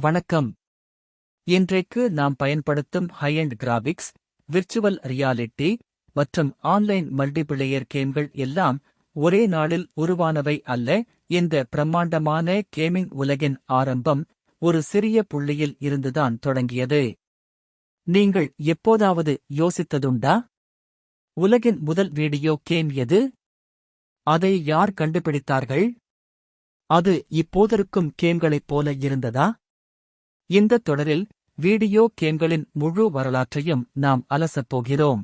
வணக்கம். இன்றைக்கு நாம் பயன்படுத்தும் high and graphics virtual reality மற்றும் ஆன்லைன் மல்டிபிளேயர் கேம்கள் எல்லாம் ஒரே நாளில் உருவானவை அல்ல. இந்த பிரம்மாண்டமான கேமிங் உலகின் ஆரம்பம் ஒரு சிறிய புள்ளியில் இருந்துதான் தொடங்கியது. நீங்கள் எப்போதாவது யோசித்ததுண்டா? உலகின் முதல் வீடியோ கேம் எது? அதை யார் கண்டுபிடித்தார்கள்? அது இப்போதிருக்கும் கேம்களைப் போல இருந்ததா? இந்த தொடரில் வீடியோ கேம்களின் முழு வரலாற்றையும் நாம் அலசப் போகிறோம்.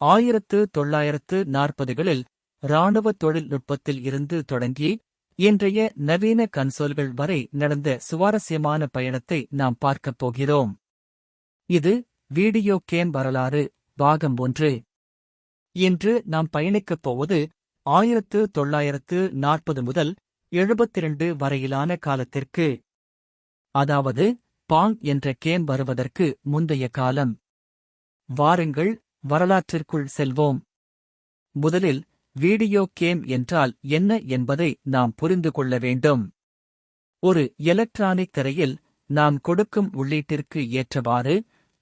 ஆயிரத்து தொள்ளாயிரத்து நாற்பதுகளில் இராணுவ தொழில்நுட்பத்தில் இருந்து தொடங்கி இன்றைய நவீன கன்சோல்கள் வரை நடந்த சுவாரஸ்யமான பயணத்தை நாம் பார்க்கப் போகிறோம். இது வீடியோ கேம் வரலாறு பாகம் ஒன்று. இன்று நாம் பயணிக்கப் போவது ஆயிரத்து தொள்ளாயிரத்து நாற்பது முதல் எழுபத்திரண்டு வரையிலான காலத்திற்கு. அதாவது பாங் என்ற கேம் வருவதற்கு முந்தைய காலம். வாருங்கள் வரலாற்றிற்குள் செல்வோம். முதலில் வீடியோ கேம் என்றால் என்ன என்பதை நாம் புரிந்து கொள்ள வேண்டும். ஒரு எலக்ட்ரானிக் திரையில் நாம் கொடுக்கும் உள்ளீட்டிற்கு ஏற்றவாறு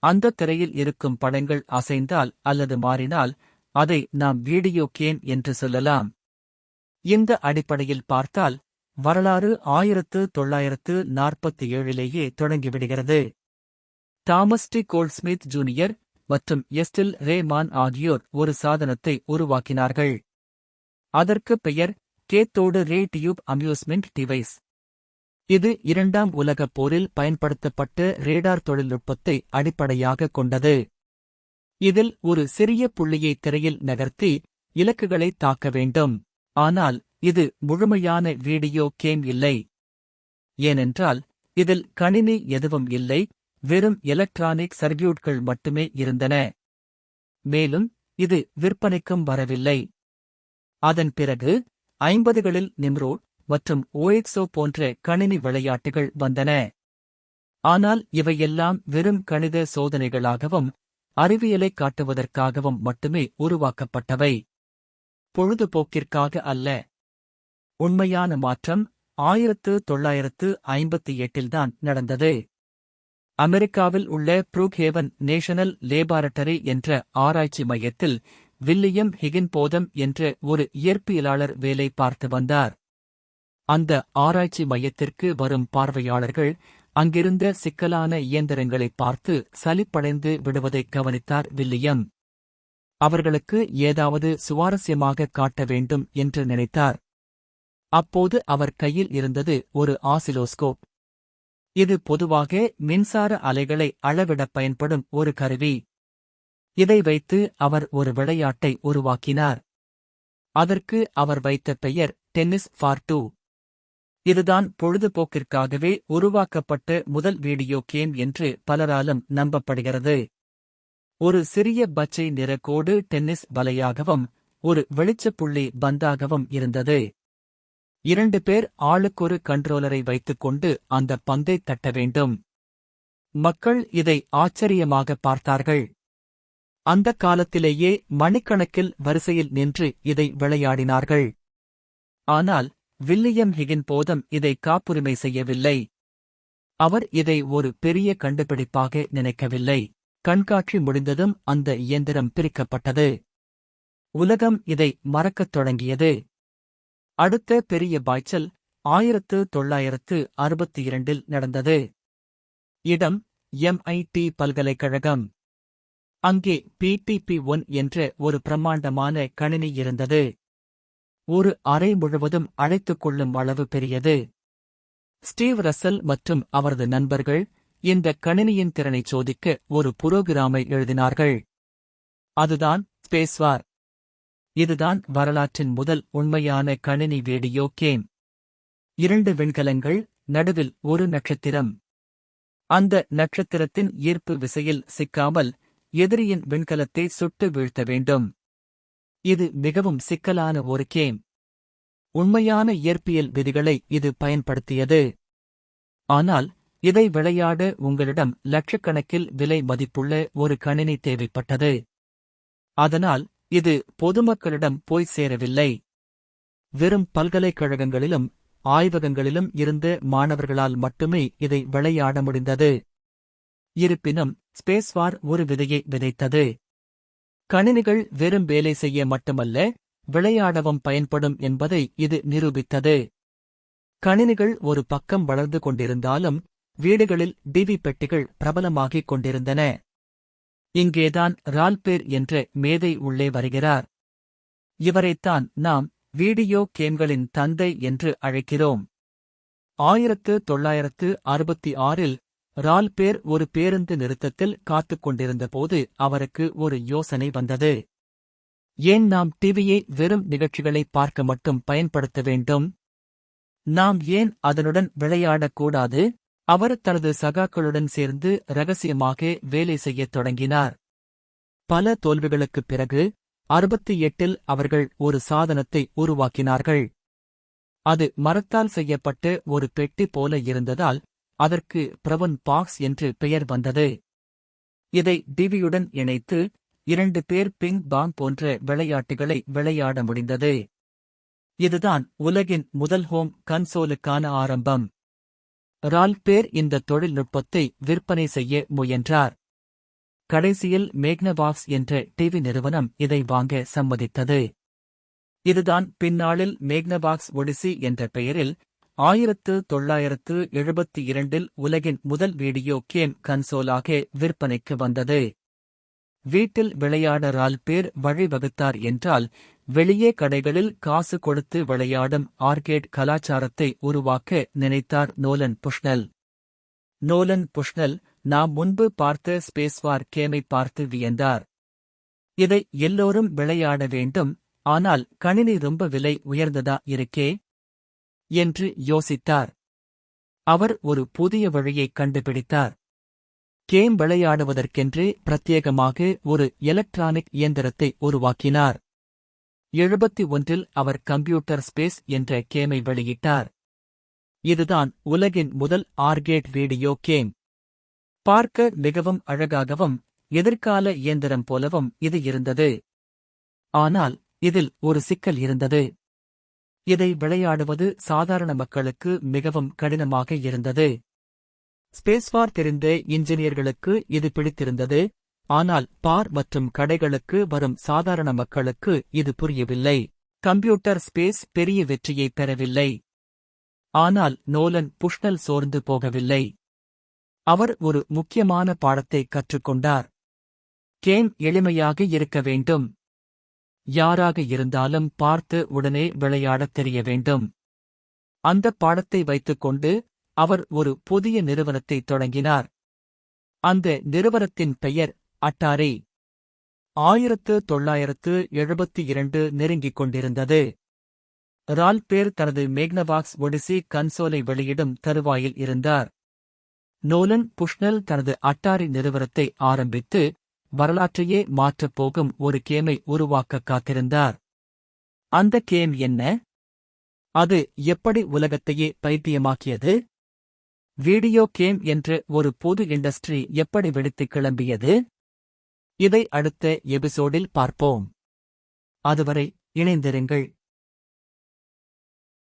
அந்த திரையில் இருக்கும் படங்கள் அசைந்தால் அல்லது மாறினால் அதை நாம் வீடியோ கேம் என்று சொல்லலாம். இந்த அடிப்படையில் பார்த்தால் வரலாறு ஆயிரத்து தொள்ளாயிரத்து நாற்பத்தி ஏழிலேயே தொடங்கிவிடுகிறது. தாமஸ் டி கோல்ட்ஸ்மித் ஜூனியர் மற்றும் எஸ்டில் ரேமான் ஆகியோர் ஒரு சாதனத்தை உருவாக்கினார்கள். அதற்கு பெயர் cathode ray tube amusement device. இது இரண்டாம் உலகப் போரில் பயன்படுத்தப்பட்ட ரேடார் தொழில்நுட்பத்தை அடிப்படையாக கொண்டது. இதில் ஒரு சிறிய புள்ளியை திரையில் நகர்த்தி இலக்குகளை தாக்க வேண்டும். ஆனால் இது முழுமையான வீடியோ கேம் இல்லை. ஏனென்றால் இதில் கணினி எதுவும் இல்லை வெறும் எலக்ட்ரானிக் சர்க்கியூட்கள் மட்டுமே இருந்தன. மேலும் இது விற்பனைக்கும் வரவில்லை. அதன் பிறகு ஐம்பதுகளில் நிம்ரோட் மற்றும் ஓஎக்ஸோ போன்ற கணினி விளையாட்டுகள் வந்தன. ஆனால் இவையெல்லாம் வெறும் கணித சோதனைகளாகவும் அறிவியலை காட்டுவதற்காகவும் மட்டுமே உருவாக்கப்பட்டவை. பொழுதுபோக்கிற்காக அல்ல. உண்மையான மாற்றம் ஆயிரத்து தொள்ளாயிரத்து ஐம்பத்தி எட்டில்தான் நடந்தது. அமெரிக்காவில் உள்ள ப்ரூக்ஹேவன் நேஷனல் லேபாரட்டரி என்ற ஆராய்ச்சி மையத்தில் வில்லியம் ஹிகின்போதம் என்ற ஒரு இயற்பியலாளர் வேலை பார்த்து வந்தார். அந்த ஆராய்ச்சி மையத்திற்கு வரும் பார்வையாளர்கள் அங்கிருந்த சிக்கலான இயந்திரங்களை பார்த்து சலிப்படைந்து விடுவதைக் கவனித்தார் வில்லியம். அவர்களுக்கு ஏதாவது சுவாரஸ்யமாக காட்ட வேண்டும் என்று நினைத்தார். அப்போது அவர் கையில் இருந்தது ஒரு ஆசிலோஸ்கோப். இது பொதுவாக மின்சார அலைகளை அளவிடப் பயன்படும் ஒரு கருவி. இதை வைத்து அவர் ஒரு விளையாட்டை உருவாக்கினார். அதற்கு அவர் வைத்த பெயர் டென்னிஸ் ஃபார் டூ. இதுதான் பொழுதுபோக்கிற்காகவே உருவாக்கப்பட்ட முதல் வீடியோ கேம் என்று பலராலும் நம்பப்படுகிறது. ஒரு சிறிய பச்சை நிறக்கோடு டென்னிஸ் வலையாகவும் ஒரு வெளிச்சப்புள்ளி பந்தாகவும் இருந்தது. இரண்டு பேர் ஆளுக்கொரு கண்ட்ரோலரை வைத்துக்கொண்டு அந்த பந்தை தட்ட வேண்டும். மக்கள் இதை ஆச்சரியமாக பார்த்தார்கள். அந்த காலத்திலேயே மணிக்கணக்கில் வரிசையில் நின்று இதை விளையாடினார்கள். ஆனால் வில்லியம் ஹிகின் போதம் இதை காப்புரிமை செய்யவில்லை. அவர் இதை ஒரு பெரிய கண்டுபிடிப்பாக நினைக்கவில்லை. கண்காட்சி முடிந்ததும் அந்த இயந்திரம் பிரிக்கப்பட்டது. உலகம் இதை மறக்கத் தொடங்கியது. அடுத்த பெரிய பாய்ச்சல் ஆயிரத்து தொள்ளாயிரத்து அறுபத்தி இரண்டில் நடந்தது. இடம் எம்ஐடி பல்கலைக்கழகம். அங்கே பிடிபி ஒன் என்ற ஒரு பிரம்மாண்டமான கணினி இருந்தது. ஒரு அறை முழுவதும் அழைத்துக் கொள்ளும் அளவு பெரியது. ஸ்டீவ் ரசல் மற்றும் அவரது நண்பர்கள் இந்த கணினியின் திறனைச் சோதிக்க ஒரு புரோகிராமை எழுதினார்கள். அதுதான் ஸ்பேஸ்வார். இதுதான் வரலாற்றின் முதல் உண்மையான கணினி வீடியோ கேம். இரண்டு விண்கலங்கள் நடுவில் ஒரு நட்சத்திரம். அந்த நட்சத்திரத்தின் ஈர்ப்பு விசையில் சிக்காமல் எதிரியின் விண்கலத்தை சுட்டு வீழ்த்த வேண்டும். இது மிகவும் சிக்கலான ஒரு கேம். உண்மையான இயற்பியல் விதிகளை இது பயன்படுத்தியது. ஆனால் இதை விளையாட உங்களிடம் லட்சக்கணக்கில் விலை மதிப்புள்ள ஒரு கணினி தேவைப்பட்டது. அதனால் இது பொதுமக்களிடம் போய் சேரவில்லை. வெறும் பல்கலைக்கழகங்களிலும் ஆய்வகங்களிலும் இருந்த மாணவர்களால் மட்டுமே இதை விளையாட முடிந்தது. இருப்பினும் ஸ்பேஸ்வார் ஒரு விதையை விதைத்தது. கணினிகள் வெறும் வேலை செய்ய மட்டுமல்ல விளையாடவும் பயன்படும் என்பதை இது நிரூபித்தது. கணினிகள் ஒரு பக்கம் வளர்ந்து கொண்டிருந்தாலும் வீடுகளில் டிவி பெட்டிகள் பிரபலமாகிக் கொண்டிருந்தன. இங்கேதான் ரால்பேர் என்ற மேதை உள்ளே வருகிறார். இவரைத்தான் நாம் வீடியோ கேம்களின் தந்தை என்று அழைக்கிறோம். ஆயிரத்து தொள்ளாயிரத்து அறுபத்தி ஆறில் ரால்பேர் ஒரு பேருந்து நிறுத்தத்தில் காத்துக் கொண்டிருந்தபோது அவருக்கு ஒரு யோசனை வந்தது. ஏன் நாம் டிவியை வெறும் நிகழ்ச்சிகளை பார்க்க மட்டும் பயன்படுத்த வேண்டும்? நாம் ஏன் அதனுடன் விளையாடக்கூடாது? அவர் தனது சகாக்களுடன் சேர்ந்து ரகசியமாக வேலை செய்யத் தொடங்கினார். பல தோல்விகளுக்குப் பிறகு அறுபத்தி எட்டில் அவர்கள் ஒரு சாதனத்தை உருவாக்கினார்கள். அது மரத்தால் செய்யப்பட்ட ஒரு பெட்டி போல இருந்ததால் அதற்கு பிரவன் பாக்ஸ் என்று பெயர் வந்தது. இதை டிவியுடன் இணைத்து இரண்டு பேர் பிங் பாங் போன்ற விளையாட்டுகளை விளையாட முடிந்தது. இதுதான் உலகின் முதல் ஹோம் கன்சோலுக்கான ஆரம்பம். ரால்பேர் இந்த தொழில்நுட்பத்தை விற்பனை செய்ய முயன்றார். கடைசியில் மேக்னபாக்ஸ் என்ற டிவி நிறுவனம் இதை வாங்க சம்மதித்தது. இதுதான் பின்னாளில் மேக்னபாக்ஸ் ஒடிசி என்ற பெயரில் ஆயிரத்து தொள்ளாயிரத்து எழுபத்தி இரண்டில் உலகின் முதல் வீடியோ கேம் கன்சோலாக விற்பனைக்கு வந்தது. வீட்டில் விளையாட ரால்பேர் வழிவகுத்தார் என்றால் வெளியே கடைகளில் காசு கொடுத்து விளையாடும் ஆர்கேட் கலாச்சாரத்தை உருவாக்க நினைத்தார் நோலன் புஷ்னல் நோலன் புஷ்னல் நாம் முன்பு பார்த்த ஸ்பேஸ்வார் கேமை பார்த்து வியந்தார். இதை எல்லோரும் விளையாட வேண்டும் ஆனால் கணினி ரொம்ப விலை உயர்ந்ததா இருக்கே என்று யோசித்தார். அவர் ஒரு புதிய வழியைக் கண்டுபிடித்தார். கேம் விளையாடுவதற்கென்று பிரத்யேகமாக ஒரு எலக்ட்ரானிக் இயந்திரத்தை உருவாக்கினார். எழுபத்தி ஒன்றில் அவர் கம்ப்யூட்டர் ஸ்பேஸ் என்ற கேமை வெளியிட்டார். இதுதான் உலகின் முதல் ஆர்கேட் வீடியோ கேம். பார்க்க மிகவும் அழகாகவும் எதிர்கால இயந்திரம் போலவும் இது இருந்தது. ஆனால் இதில் ஒரு சிக்கல் இருந்தது. இதை விளையாடுவது சாதாரண மக்களுக்கு மிகவும் கடினமாக இருந்தது. ஸ்பேஸ்வார் தெரிந்த இன்ஜினியர்களுக்கு இது பிடித்திருந்தது. ஆனால் பார் மற்றும் கடைகளுக்கு வரும் சாதாரண மக்களுக்கு இது புரியவில்லை. கம்ப்யூட்டர் ஸ்பேஸ் பெரிய வெற்றியை பெறவில்லை. ஆனால் நோலன் புஷ்னல் சோர்ந்து போகவில்லை. அவர் ஒரு முக்கியமான பாடத்தை கற்றுக்கொண்டார். கேம் எளிமையாக இருக்க வேண்டும். யாராக இருந்தாலும் பார்த்து உடனே விளையாடத் தெரிய வேண்டும். அந்த பாடத்தை வைத்துக்கொண்டு அவர் ஒரு புதிய நிறுவனத்தை தொடங்கினார். அந்த நிறுவனத்தின் பெயர் அட்டாரி. ஆயிரத்து தொள்ளாயிரத்து எழுபத்தி இரண்டு நெருங்கிக் கொண்டிருந்தது. ரால்பேர் தனது மேக்னவாக்ஸ் ஒடிசி கன்சோலை வெளியிடும் தருவாயில் இருந்தார். நோலன் புஷ்னல் தனது அட்டாரி நிறுவனத்தை ஆரம்பித்து வரலாற்றையே மாற்றப் போகும் ஒரு கேமை உருவாக்க காத்திருந்தார். அந்த கேம் என்ன? அது எப்படி உலகத்தையே பைத்தியமாக்கியது? வீடியோ கேம் என்று ஒரு பொது இண்டஸ்ட்ரி எப்படி வெடித்து கிளம்பியது? இதை அடுத்த எபிசோடில் பார்ப்போம். அதுவரை இணைந்திருங்கள்.